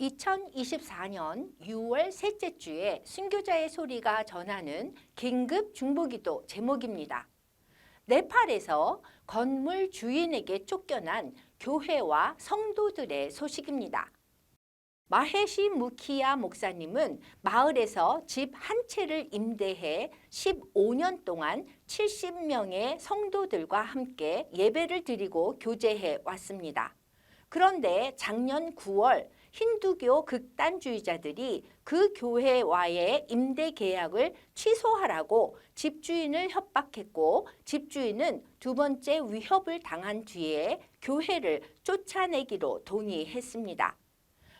2024년 6월 셋째 주에 순교자의 소리가 전하는 긴급 중보기도 제목입니다. 네팔에서 건물 주인에게 쫓겨난 교회와 성도들의 소식입니다. 마헤시 무키야 목사님은 마을에서 집 한 채를 임대해 15년 동안 70명의 성도들과 함께 예배를 드리고 교제해 왔습니다. 그런데 작년 9월 힌두교 극단주의자들이 그 교회와의 임대 계약을 취소하라고 집주인을 협박했고 집주인은 두 번째 위협을 당한 뒤에 교회를 쫓아내기로 동의했습니다.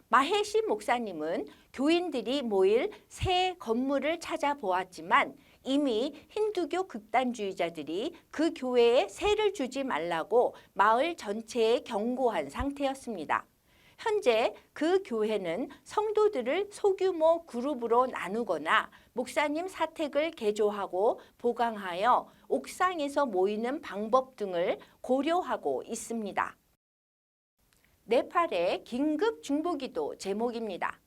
마헤시 목사님은 교인들이 모일 새 건물을 찾아보았지만 이미 힌두교 극단주의자들이 그 교회에 세를 주지 말라고 마을 전체에 경고한 상태였습니다. 현재 그 교회는 성도들을 소규모 그룹으로 나누거나 목사님 사택을 개조하고 보강하여 옥상에서 모이는 방법 등을 고려하고 있습니다. 네팔의 긴급 중보기도 제목입니다.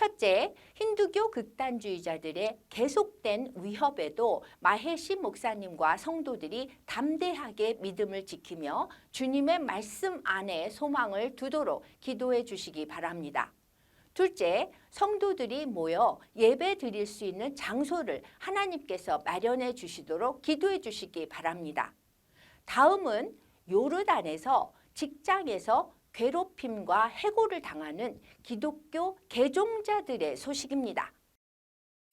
첫째, 힌두교 극단주의자들의 계속된 위협에도 마헤시 목사님과 성도들이 담대하게 믿음을 지키며 주님의 말씀 안에 소망을 두도록 기도해 주시기 바랍니다. 둘째, 성도들이 모여 예배 드릴 수 있는 장소를 하나님께서 마련해 주시도록 기도해 주시기 바랍니다. 다음은 요르단에서 직장에서 괴롭힘과 해고를 당하는 기독교 개종자들의 소식입니다.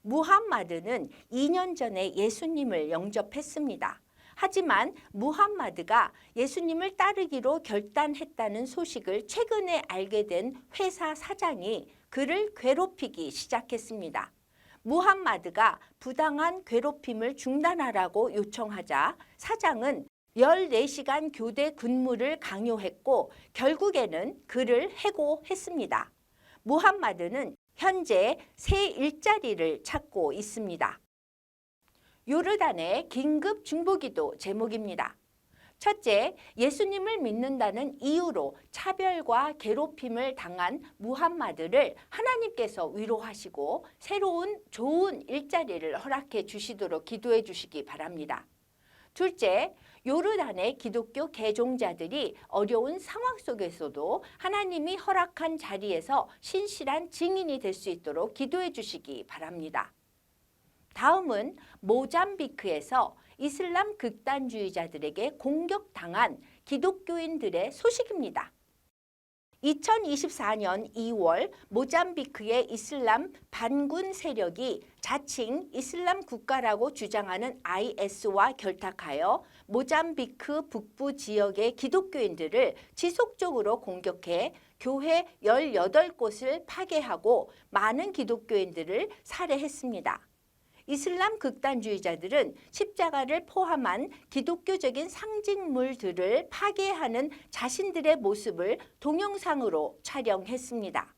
무함마드는 2년 전에 예수님을 영접했습니다. 하지만 무함마드가 예수님을 따르기로 결단했다는 소식을 최근에 알게 된 회사 사장이 그를 괴롭히기 시작했습니다. 무함마드가 부당한 괴롭힘을 중단하라고 요청하자 사장은 14시간 교대 근무를 강요했고 결국에는 그를 해고했습니다. 무함마드는 현재 새 일자리를 찾고 있습니다. 요르단의 긴급 중보기도 제목입니다. 첫째, 예수님을 믿는다는 이유로 차별과 괴롭힘을 당한 무함마드를 하나님께서 위로하시고 새로운 좋은 일자리를 허락해 주시도록 기도해 주시기 바랍니다. 둘째, 요르단의 기독교 개종자들이 어려운 상황 속에서도 하나님이 허락한 자리에서 신실한 증인이 될 수 있도록 기도해 주시기 바랍니다. 다음은 모잠비크에서 이슬람 극단주의자들에게 공격당한 기독교인들의 소식입니다. 2024년 2월 모잠비크의 이슬람 반군 세력이 자칭 이슬람 국가라고 주장하는 IS와 결탁하여 모잠비크 북부 지역의 기독교인들을 지속적으로 공격해 교회 18곳을 파괴하고 많은 기독교인들을 살해했습니다. 이슬람 극단주의자들은 십자가를 포함한 기독교적인 상징물들을 파괴하는 자신들의 모습을 동영상으로 촬영했습니다.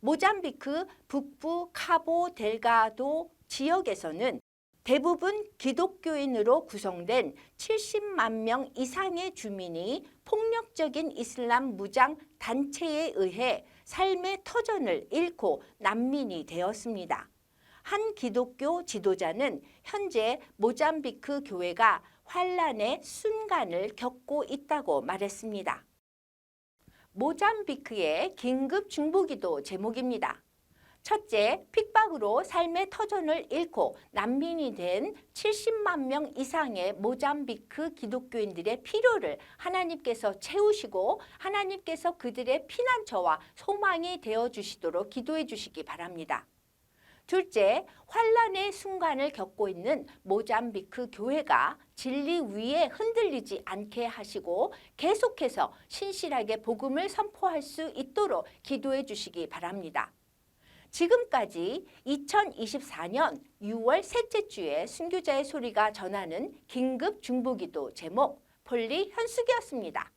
모잠비크 북부 카보 델가도 지역에서는 대부분 기독교인으로 구성된 70만 명 이상의 주민이 폭력적인 이슬람 무장 단체에 의해 삶의 터전을 잃고 난민이 되었습니다. 한 기독교 지도자는 현재 모잠비크 교회가 환란의 순간을 겪고 있다고 말했습니다. 모잠비크의 긴급 중보기도 제목입니다. 첫째, 핍박으로 삶의 터전을 잃고 난민이 된 70만 명 이상의 모잠비크 기독교인들의 필요를 하나님께서 채우시고 하나님께서 그들의 피난처와 소망이 되어 주시도록 기도해 주시기 바랍니다. 둘째, 환란의 순간을 겪고 있는 모잠비크 교회가 진리 위에 흔들리지 않게 하시고 계속해서 신실하게 복음을 선포할 수 있도록 기도해 주시기 바랍니다. 지금까지 2024년 6월 셋째 주에 순교자의 소리가 전하는 긴급 중보기도 제목 폴리 현숙이었습니다.